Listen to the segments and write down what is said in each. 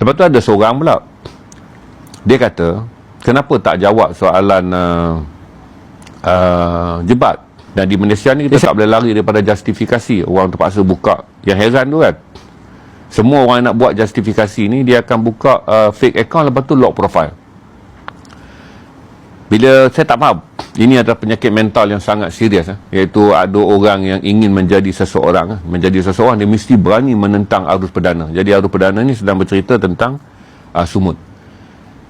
Lepas tu ada seorang pula. Dia kata, kenapa tak jawab soalan uh, uh, jebat? Dan di Malaysia ni kita tak boleh lari daripada justifikasi. Orang terpaksa buka. Yang heran tu kan. Semua orang nak buat justifikasi ni, dia akan buka uh, fake account lepas tu lock profile. Bila saya tak faham, ini adalah penyakit mental yang sangat serius. Eh? Iaitu ada orang yang ingin menjadi seseorang. Eh? Menjadi seseorang, dia mesti berani menentang arus perdana. Jadi arus perdana ni sedang bercerita tentang uh, sumut.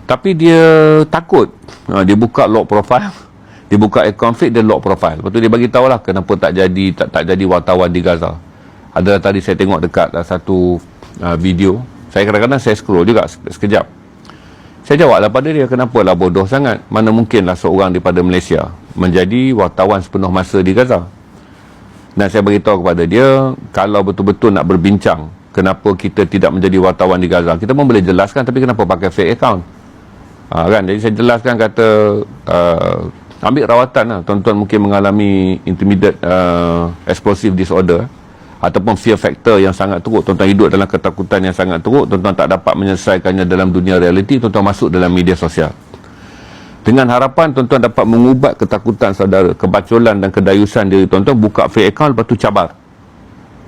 Tapi dia takut. Uh, dia buka lock profile. Dia buka account fake, dia lock profile. Lepas tu dia bagi tahu lah kenapa tak jadi tak, tak jadi wartawan di Gaza. Ada tadi saya tengok dekat uh, satu uh, video. Saya kadang-kadang saya scroll juga sekejap. Saya jawablah pada dia, kenapa lah bodoh sangat? Mana mungkinlah seorang daripada Malaysia menjadi wartawan sepenuh masa di Gaza? Dan saya beritahu kepada dia, kalau betul-betul nak berbincang, kenapa kita tidak menjadi wartawan di Gaza? Kita pun boleh jelaskan, tapi kenapa pakai fake account? Ha, kan? Jadi saya jelaskan kata, uh, ambil rawatan lah. Tuan-tuan mungkin mengalami intermediate uh, explosive disorder ataupun fear factor yang sangat teruk. Tuan-tuan hidup dalam ketakutan yang sangat teruk. Tuan-tuan tak dapat menyelesaikannya dalam dunia realiti. Tuan-tuan masuk dalam media sosial. Dengan harapan tuan-tuan dapat mengubat ketakutan saudara kebacolan dan kedayusan diri tuan-tuan buka fake account lepas tu cabar.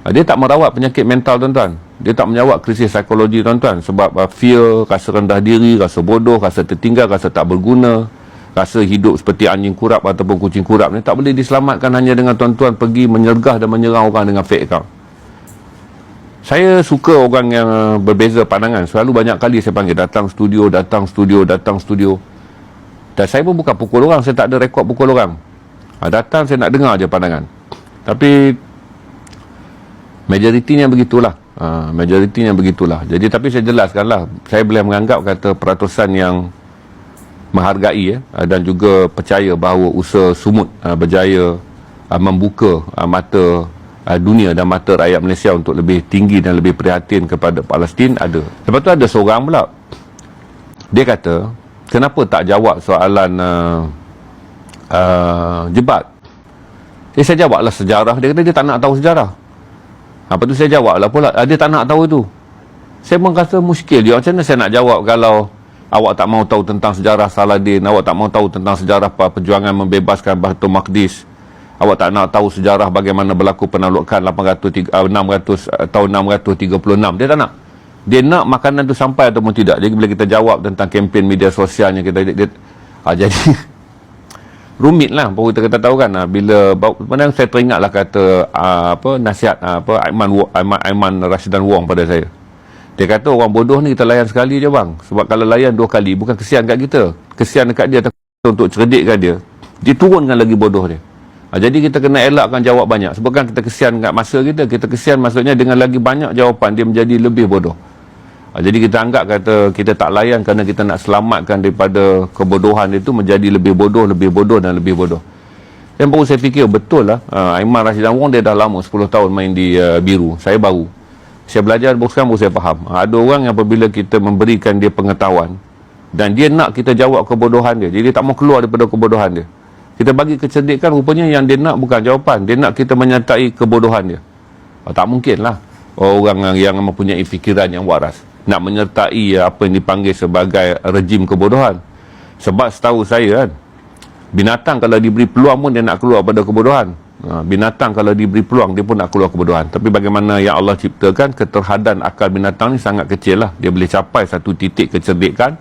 Ha, dia tak merawat penyakit mental tuan-tuan. Dia tak menyawat krisis psikologi tuan-tuan sebab uh, fear, rasa rendah diri rasa bodoh, rasa tertinggal, rasa tak berguna rasa hidup seperti anjing kurap ataupun kucing kurap ni tak boleh diselamatkan hanya dengan tuan-tuan pergi menyergah dan menyerang orang dengan fake account. Saya suka orang yang uh, berbeza pandangan. Selalu banyak kali saya panggil datang studio datang studio datang studio. Dan saya pun bukan pukul orang saya tak ada rekod pukul orang. Ha, datang saya nak dengar je pandangan. Tapi majoritinya begitulah. Ha, majoritinya begitulah. Jadi tapi saya jelaskanlah. Saya boleh menganggap kata peratusan yang menghargai ya, dan juga percaya bahawa usaha sumut ha, berjaya ha, membuka mata dunia dan mata rakyat Malaysia untuk lebih tinggi dan lebih prihatin kepada Palestin ada lepas tu ada seorang pula dia kata kenapa tak jawab soalan uh, uh, jebat jadi saya jawablah sejarah dia kata dia tak nak tahu sejarah apa tu saya jawab lah pula. Ah, dia tak nak tahu itu. Saya pun rasa muskil dia. Macam mana saya nak jawab kalau awak tak mau tahu tentang sejarah Saladin. Awak tak mau tahu tentang sejarah perjuangan membebaskan Baitul Maqdis. Awak tak nak tahu sejarah bagaimana berlaku penaklukan 800, 600, uh, tahun 636. Dia tak nak. Dia nak makanan tu sampai ataupun tidak. Jadi bila kita jawab tentang kempen media sosialnya kita dia, dia, ha, jadi rumit lah baru kita kata tahu kan ah, bila mana saya teringatlah kata uh, apa nasihat uh, apa Aiman Aiman, Aiman Rashidan Wong pada saya dia kata orang bodoh ni kita layan sekali je bang sebab kalau layan dua kali bukan kesian kat kita kesian dekat dia untuk cerdikkan dia dia turunkan lagi bodoh dia ha, jadi kita kena elakkan jawab banyak sebab kan kita kesian kat masa kita kita kesian maksudnya dengan lagi banyak jawapan dia menjadi lebih bodoh Ha, jadi kita anggap kata kita tak layan kerana kita nak selamatkan daripada kebodohan itu menjadi lebih bodoh, lebih bodoh dan lebih bodoh. Yang baru saya fikir betul lah. Ha, Aiman Rashidan Wong dia dah lama 10 tahun main di uh, Biru. Saya baru. Saya belajar sekarang baru saya faham. Ha, ada orang yang apabila kita memberikan dia pengetahuan dan dia nak kita jawab kebodohan dia. Jadi dia tak mau keluar daripada kebodohan dia. Kita bagi kecerdikan rupanya yang dia nak bukan jawapan. Dia nak kita menyertai kebodohan dia. Ha, tak mungkin lah orang yang mempunyai fikiran yang waras nak menyertai apa yang dipanggil sebagai rejim kebodohan. Sebab setahu saya kan, binatang kalau diberi peluang pun dia nak keluar pada kebodohan. Ha, binatang kalau diberi peluang dia pun nak keluar kebodohan. Tapi bagaimana yang Allah ciptakan, keterhadan akal binatang ni sangat kecil lah. Dia boleh capai satu titik kecerdikan,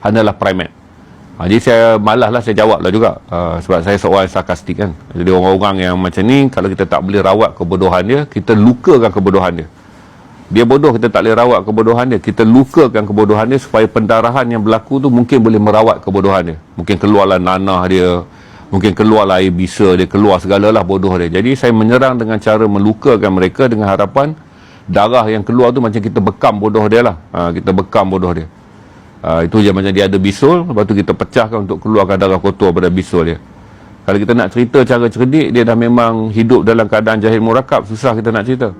hanyalah primate. Ha, jadi saya malas lah saya jawab lah juga. Ha, sebab saya seorang sarkastik kan. Jadi orang-orang yang macam ni, kalau kita tak boleh rawat kebodohan dia, kita lukakan kebodohan dia dia bodoh kita tak boleh rawat kebodohan dia kita lukakan kebodohan dia supaya pendarahan yang berlaku tu mungkin boleh merawat kebodohan dia mungkin keluarlah nanah dia mungkin keluarlah air bisa dia keluar segalalah bodoh dia. Jadi saya menyerang dengan cara melukakan mereka dengan harapan darah yang keluar tu macam kita bekam bodoh dia lah. Ha, kita bekam bodoh dia. Ha, itu je macam dia ada bisul lepas tu kita pecahkan untuk keluarkan darah kotor pada bisul dia. Kalau kita nak cerita cara cerdik dia dah memang hidup dalam keadaan jahil murakab susah kita nak cerita